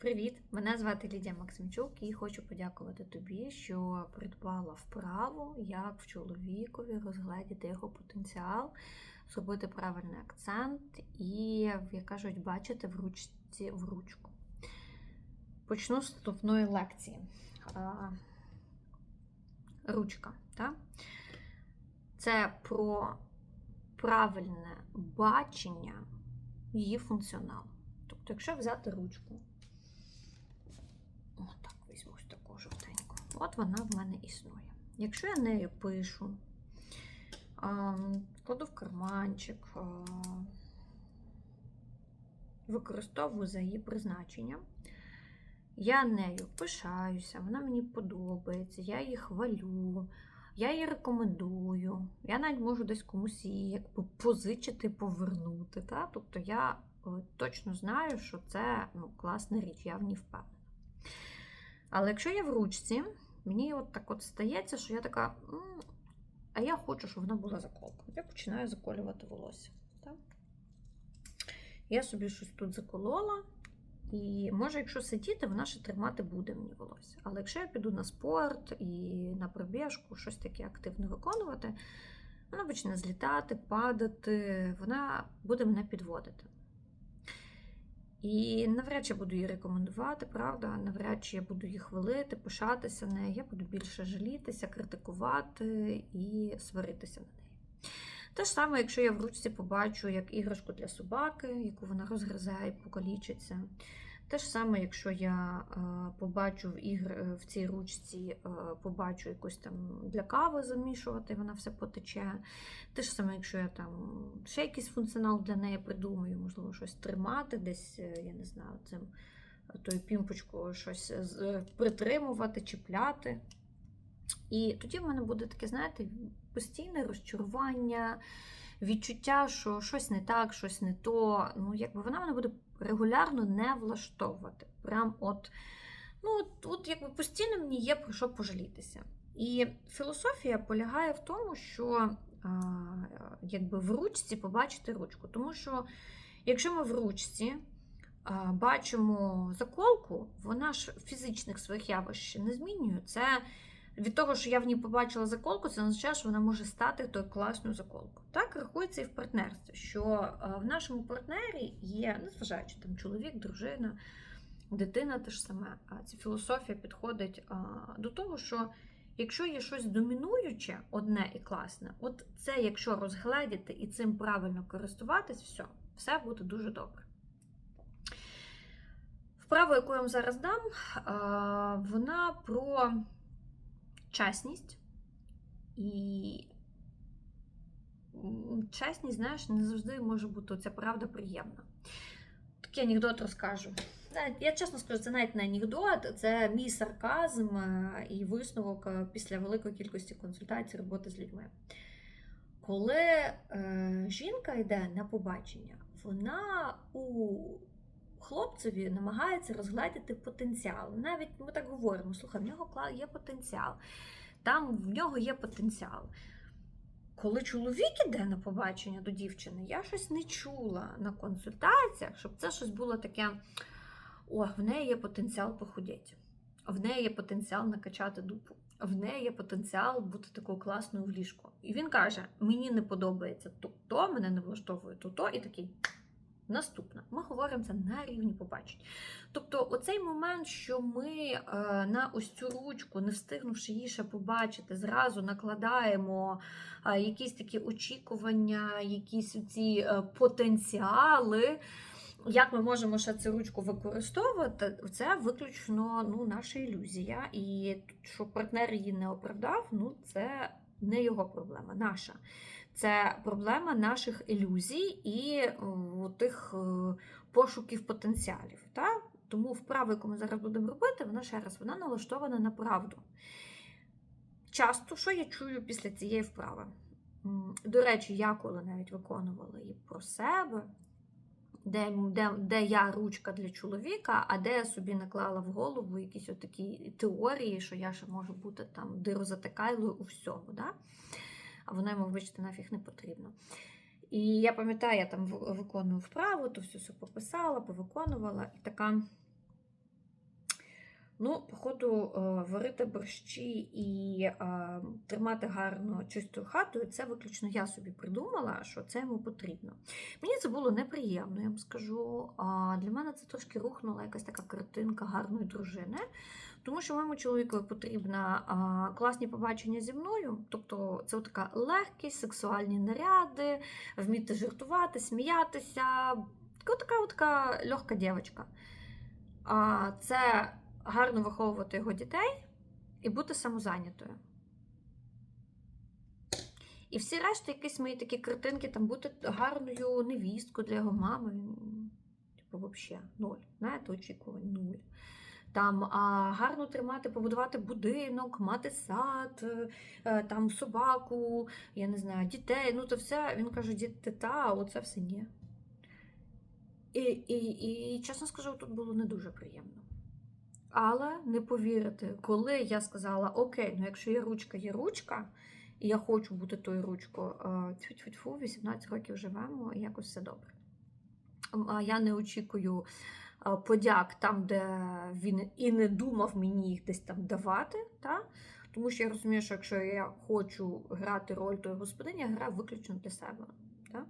Привіт! Мене звати Лідія Максимчук і хочу подякувати тобі, що придбала вправу, як в чоловікові розгледіти його потенціал, зробити правильний акцент і, як кажуть, бачити в ручці в ручку. Почну з вступної лекції. Ручка. Так? Це про правильне бачення її функціоналу. Тобто, якщо взяти ручку, отак візьму ось таку жовтеньку. От вона в мене існує. Якщо я нею пишу, кладу в карманчик, використовую за її призначенням, я нею пишаюся, вона мені подобається, я її хвалю. Я її рекомендую. Я навіть можу десь комусь її якби позичити, повернути. Та? Тобто я е, точно знаю, що це ну, класна річ, я в ній впевнена. Але якщо я в ручці, мені от так от стається, що я така, а я хочу, щоб вона була заколка. Я починаю заколювати волосся. Так? Я собі щось тут заколола. І може, якщо сидіти, вона ще тримати буде мені волосся. Але якщо я піду на спорт і на пробіжку, щось таке активне виконувати, вона почне злітати, падати, вона буде мене підводити. І навряд чи буду її рекомендувати, правда, навряд чи я буду її хвалити, пишатися нею, я буду більше жалітися, критикувати і сваритися на неї. Те ж саме, якщо я в ручці побачу як іграшку для собаки, яку вона розгризає покалічиться. Те ж саме, якщо я е, побачу в ігр е, в цій ручці, е, побачу якусь там для кави замішувати, вона все потече. Те ж саме, якщо я там ще якийсь функціонал для неї придумаю, можливо, щось тримати, десь, я не знаю, цим тою пімпочкою щось притримувати, чіпляти. І тоді в мене буде таке, знаєте, постійне розчарування, відчуття, що щось не так, щось не то. Ну, якби вона мене буде регулярно не влаштовувати. Прям от, ну, от, от якби постійно мені є про що пожалітися. І філософія полягає в тому, що якби в ручці побачити ручку. Тому що якщо ми в ручці бачимо заколку, вона ж фізичних своїх явищ не змінює. Це від того, що я в ній побачила заколку, це означає, що вона може стати тою класною заколкою. Так рахується і в партнерстві, що е, в нашому партнері є, незважаючи там чоловік, дружина, дитина те ж саме. А Ця філософія підходить а, до того, що якщо є щось домінуюче, одне і класне, от це, якщо розгледіти і цим правильно користуватись, все, все буде дуже добре. Вправа, яку я вам зараз дам, вона про чесність. І чесність, знаєш, не завжди може бути ця правда приємна. Такий анекдот розкажу. Я чесно скажу, це навіть не анекдот, це мій сарказм е, і висновок е, після великої кількості консультацій роботи з людьми. Коли е, жінка йде на побачення, вона у хлопцеві намагається розгледіти потенціал. Навіть ми так говоримо: слухай, в нього є потенціал, там в нього є потенціал. Коли чоловік іде на побачення до дівчини, я щось не чула на консультаціях, щоб це щось було таке: о, в неї є потенціал похудіти, в неї є потенціал накачати дупу, в неї є потенціал бути такою класною в ліжку. І він каже: мені не подобається то, то мене не влаштовує то, то, і такий. Наступне, ми говоримо це на рівні побачень. Тобто, оцей момент, що ми е, на ось цю ручку, не встигнувши її ще побачити, зразу накладаємо е, якісь такі очікування, якісь ці е, потенціали. Як ми можемо ще цю ручку використовувати, це виключно ну, наша ілюзія. І що партнер її не оправдав, ну це не його проблема, наша. Це проблема наших ілюзій і о, тих е, пошуків потенціалів. Та? Тому вправа, яку ми зараз будемо робити, вона ще раз вона налаштована на правду. Часто, що я чую після цієї вправи? До речі, я коли навіть виконувала її про себе, де, де, де я ручка для чоловіка, а де я собі наклала в голову якісь отакі теорії, що я ще можу бути там дирозатикайлою у всьому. Да? А воно йому, вибачте, нафіг не потрібно. І я пам'ятаю, я там виконую вправу, то все все пописала, повиконувала, і така Ну, походу, е, варити борщі і е, тримати гарно чистою хатою, це виключно я собі придумала, що це йому потрібно. Мені це було неприємно, я вам скажу. Для мене це трошки рухнула якась така картинка гарної дружини. Тому що моєму чоловікові потрібна а, класні побачення зі мною. Тобто це така легкість, сексуальні наряди, вміти жартувати, сміятися. Така, така, легка дівчинка. Це гарно виховувати його дітей і бути самозайнятою. І всі решта, якісь мої такі картинки, там бути гарною невісткою для його мами. Типу, взагалі, ноль. Знаєте, очікувань, нуль. Там а, гарно тримати, побудувати будинок, мати сад, е, там собаку, я не знаю, дітей. Ну, то все, він каже, діти, та, оце все ні. І, і, і, чесно скажу, тут було не дуже приємно. Але не повірите, коли я сказала: Окей, ну якщо є ручка, є ручка, і я хочу бути тою ручкою, тьфу-тьфу-тьфу, 18 років живемо, і якось все добре. Я не очікую подяк там, де він і не думав мені їх десь там давати. Та? Тому що я розумію, що якщо я хочу грати роль тої господині, я граю виключно для себе. Та?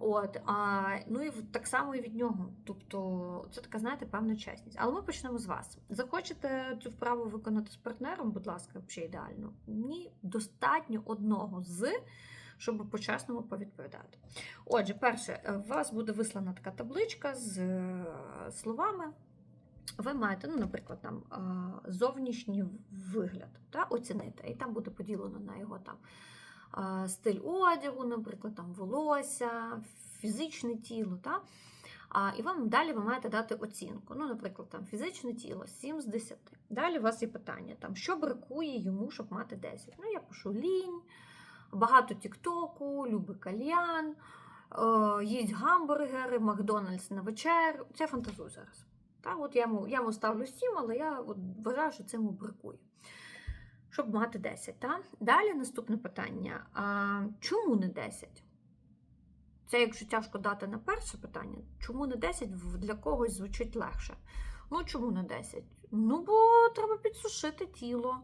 От, а, Ну і так само і від нього. Тобто це така, знаєте, певна чесність. Але ми почнемо з вас. Захочете цю вправу виконати з партнером, будь ласка, взагалі ідеально. Ні, достатньо одного з, щоб по-чесному повідповідати. Отже, перше, у вас буде вислана така табличка з е, словами. Ви маєте, ну, наприклад, там зовнішній вигляд, та, оцінити, і там буде поділено на його там стиль одягу, наприклад, там волосся, фізичне тіло. Та? І вам далі ви маєте дати оцінку. Ну, Наприклад, там фізичне тіло 7 з 10. Далі у вас є питання, там, що бракує йому, щоб мати 10. Ну, я пишу лінь, багато тіктоку, любить кальян, е, їсть гамбургери, Макдональдс на вечерю. Це фантазую зараз. Та, от Я йому, я ставлю 7, але я от вважаю, що це йому бракує щоб мати 10. Та? Далі наступне питання: а чому не 10? Це, якщо тяжко дати на перше питання, чому не 10 для когось звучить легше? Ну, чому не 10? Ну, бо треба підсушити тіло.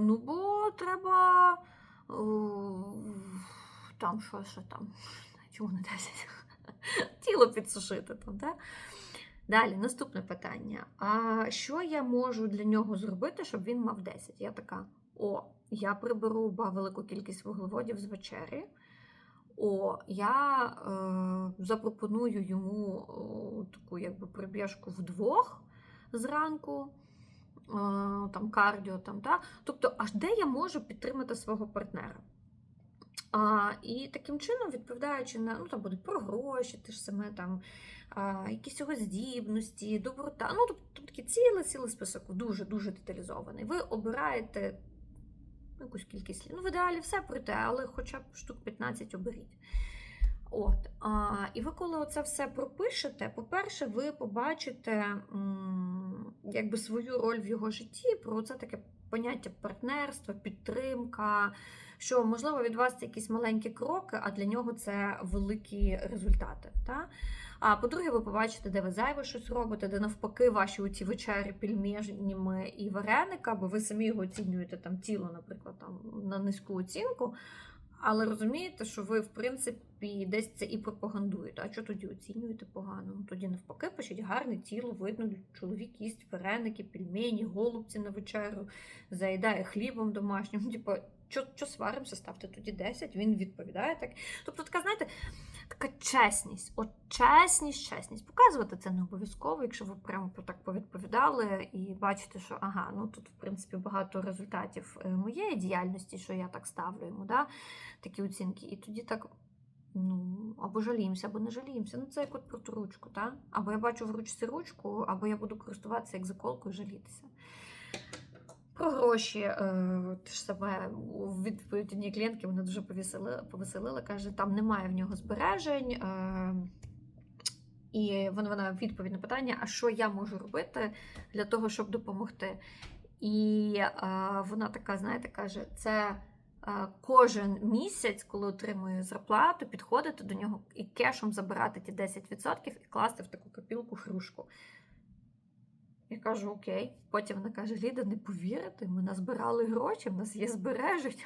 Ну, бо треба. Там що, що там? Чому не 10? Тіло підсушити там, так? Далі, наступне питання. А що я можу для нього зробити, щоб він мав 10? Я така: о, я приберу велику кількість вуглеводів з вечері. О, я е, запропоную йому о, таку якби прибіжку вдвох зранку, е, там кардіо. там, та? Тобто, аж де я можу підтримати свого партнера? А, І таким чином, відповідаючи на ну, там будуть про гроші, те ж саме там а, якісь його здібності, доброта. Ну, тобто такий цілий цілий список, дуже-дуже деталізований. Ви обираєте якусь кількість Ну, в ідеалі все пройте, але хоча б штук 15 оберіть. От, а, І ви, коли це все пропишете, по-перше, ви побачите м, якби свою роль в його житті, про це таке поняття партнерства, підтримка що, можливо, від вас це якісь маленькі кроки, а для нього це великі результати. Та? А по-друге, ви побачите, де ви зайве щось робите, де навпаки ваші оці вечері пельмежнями і вареника, бо ви самі його оцінюєте там тіло, наприклад, там на низьку оцінку. Але розумієте, що ви, в принципі, десь це і пропагандуєте. А що тоді оцінюєте погано? Ну, тоді навпаки, пишіть гарне тіло, видно, чоловік їсть вареники, пельмені, голубці на вечеру, заїдає хлібом домашнім. Ну, типу, що, сваримося, ставте тоді 10, він відповідає так. Тобто, така, знаєте, така чесність. От чесність, чесність. Показувати це не обов'язково, якщо ви прямо про так повідповідали і бачите, що ага, ну тут, в принципі, багато результатів е, моєї діяльності, що я так ставлю йому, да, такі оцінки. І тоді так. Ну, або жаліємося, або не жаліємося. Ну, це як от про ту ручку, так? Або я бачу в ручці ручку, або я буду користуватися як заколкою жалітися. Про гроші е, те ж саме у відповідь одній клієнтки мене дуже повеселила, повеселила, каже, там немає в нього збережень. Е, і вона відповідь на питання: а що я можу робити для того, щоб допомогти? І е, вона така, знаєте, каже, це кожен місяць, коли отримує зарплату, підходити до нього і кешом забирати ті 10% і класти в таку копілку хрушку. Я кажу, окей. Потім вона каже: Ліда, не повірите, ми назбирали гроші, в нас є збереження.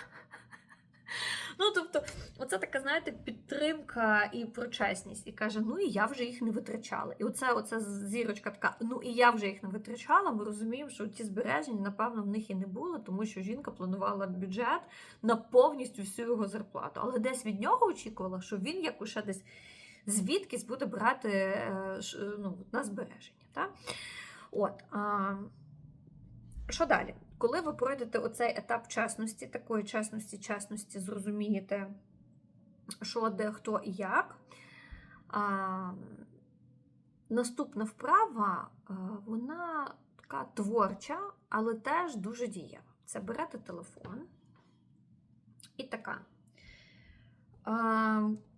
Ну, тобто, оце така, знаєте, підтримка і про чесність. І каже, ну і я вже їх не витрачала. І оце, оце зірочка така, ну і я вже їх не витрачала. Ми розуміємо, що ті збереження, напевно, в них і не було, тому що жінка планувала бюджет на повністю всю його зарплату. Але десь від нього очікувала, що він як уже десь звідкись буде брати е, ну, на збереження. Так? От, а, що далі? Коли ви пройдете оцей етап чесності, такої чесності, чесності, зрозумієте, що де, хто і як. А, наступна вправа, а, вона така творча, але теж дуже дієва. Це берете телефон і така.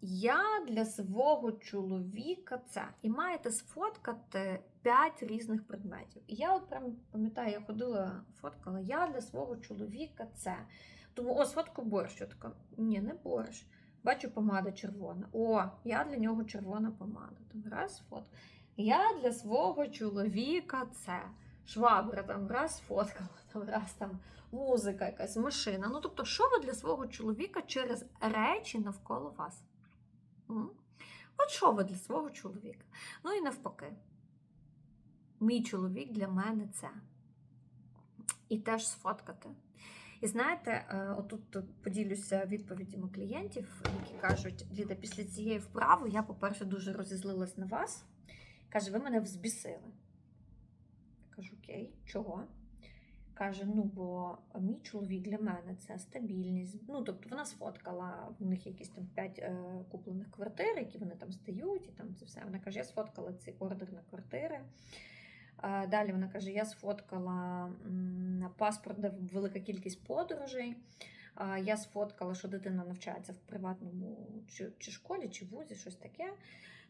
Я для свого чоловіка це. І маєте сфоткати 5 різних предметів. І я от прям пам'ятаю, я ходила, фоткала, я для свого чоловіка це. Тому, о, сфотку борщ. Я така, ні, не борщ. Бачу, помада червона. О, я для нього червона помада. Там раз фот. Я для свого чоловіка це. Швабра там раз фоткала, там раз там музика, якась машина. Ну, тобто, що ви для свого чоловіка через речі навколо вас? М? От що ви для свого чоловіка? Ну і навпаки. Мій чоловік для мене це. І теж сфоткати. І знаєте, е, отут поділюся відповідями клієнтів, які кажуть, Ліда, після цієї вправи я, по-перше, дуже розізлилась на вас. Каже, ви мене взбісили. Я кажу, окей, чого? Каже: ну, бо мій чоловік для мене це стабільність. Ну, тобто вона сфоткала, в них якісь там 5 е, куплених квартир, які вони там здають, і там це все. Вона каже, я сфоткала цей ордер на квартири. Далі вона каже: я сфоткала паспорт, де велика кількість подорожей. Я сфоткала, що дитина навчається в приватному чи, чи школі, чи вузі, щось таке.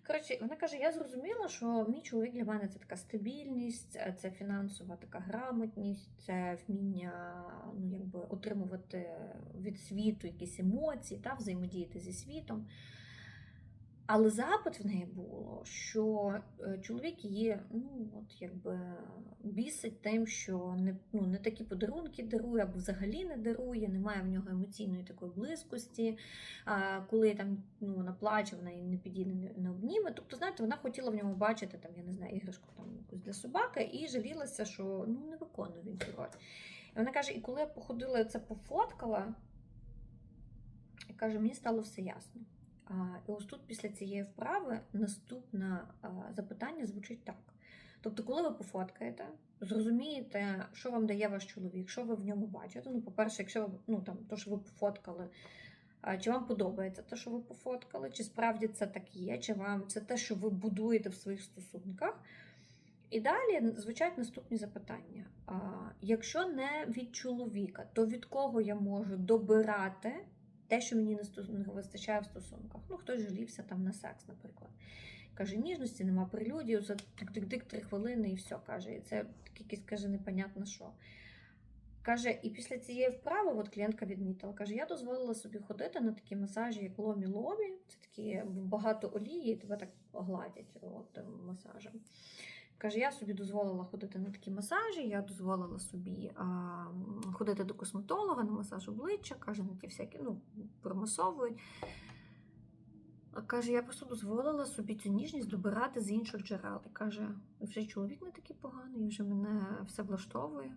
Коротше, вона каже: я зрозуміла, що мій чоловік для мене це така стабільність, е, це фінансова така грамотність, це вміння ну, якби, отримувати від світу якісь емоції, та, взаємодіяти зі світом. Але запит в неї було, що е, чоловік її ну, от, якби, бісить тим, що не, ну, не такі подарунки дарує, або взагалі не дарує, немає в нього емоційної такої близькості. А, коли там ну, вона плаче, вона її не підійде, не, обніме. Тобто, знаєте, вона хотіла в ньому бачити там, я не знаю, іграшку там якусь для собаки і жалілася, що ну, не виконує він цю роль. І вона каже: і коли я походила це пофоткала, і каже, мені стало все ясно. І ось тут після цієї вправи наступне запитання звучить так. Тобто, коли ви пофоткаєте, зрозумієте, що вам дає ваш чоловік, що ви в ньому бачите. Ну, по-перше, якщо ви, ну, там, то, що ви пофоткали, чи вам подобається те, що ви пофоткали, чи справді це так є, чи вам це те, що ви будуєте в своїх стосунках. І далі звучать наступні запитання. Якщо не від чоловіка, то від кого я можу добирати те, що мені не вистачає в стосунках? Ну, хтось жалівся там на секс, наприклад. Каже, ніжності нема прелюдії, це тик-тик-тик, три хвилини і все каже. І це якийсь каже, непонятно що. Каже, і після цієї вправи, от клієнтка відмітила, каже, я дозволила собі ходити на такі масажі, як ломі-ломі. Це такі багато олії, і тебе так гладять от, масажем. Каже, я собі дозволила ходити на такі масажі, я дозволила собі а, ходити до косметолога на масаж обличчя, каже, на ті всякі, ну, промасовують. А каже, я просто дозволила собі цю ніжність добирати з інших джерел. І каже, вже чоловік не такий поганий, вже мене все влаштовує.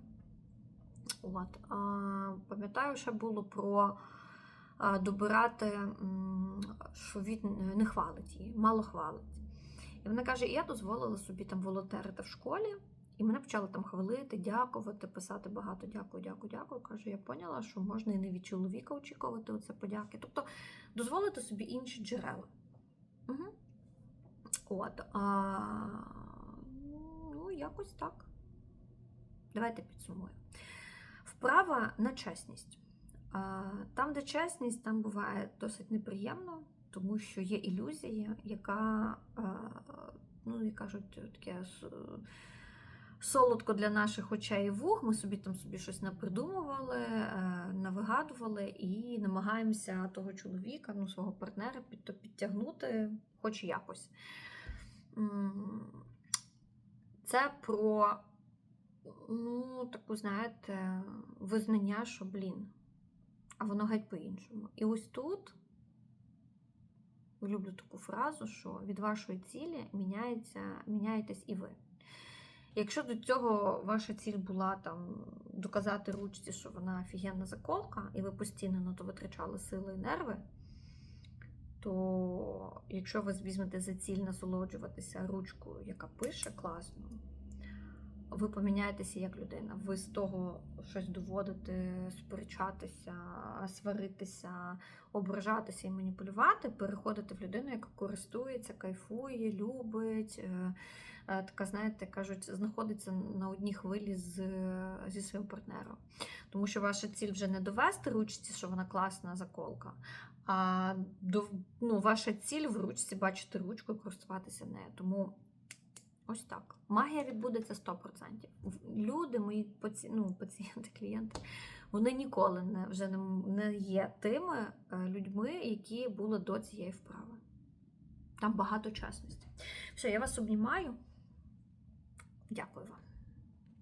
От. А, пам'ятаю, ще було про добирати, що він не хвалить її, мало хвалить. І вона каже: я дозволила собі там волонтерити в школі, і мене почали там хвалити, дякувати, писати багато дякую, дякую, дякую. Каже, я поняла, що можна і не від чоловіка очікувати оце подяки. Тобто дозволити собі інші джерела. Угу. От. А, ну, якось так. Давайте підсумуємо. Вправа на чесність. Там, де чесність, там буває досить неприємно, тому що є ілюзія, яка, ну, як кажуть, таке солодко для наших очей і вух. Ми собі там собі щось напридумували, е, навигадували і намагаємося того чоловіка, ну, свого партнера підтягнути хоч якось. Це про ну, таку, знаєте, визнання, що, блін, а воно геть по-іншому. І ось тут люблю таку фразу, що від вашої цілі міняється, міняєтесь і ви. Якщо до цього ваша ціль була там доказати ручці, що вона офігенна заколка, і ви постійно на то витрачали сили і нерви, то якщо ви візьмете за ціль насолоджуватися ручкою, яка пише класно, ви поміняєтеся як людина. Ви з того щось доводите, сперечатися, сваритися, ображатися і маніпулювати, переходите в людину, яка користується, кайфує, любить. е, е, Така, знаєте, кажуть, знаходиться на одній хвилі з, зі своїм партнером. Тому що ваша ціль вже не довести ручці, що вона класна заколка, а до, ну, ваша ціль в ручці бачити ручку і користуватися нею. Тому ось так. Магія відбудеться 100%. Люди, мої паці... ну, пацієнти, клієнти, вони ніколи не, вже не, є тими е, людьми, які були до цієї вправи. Там багато чесності. Все, я вас обнімаю. Дякую вам.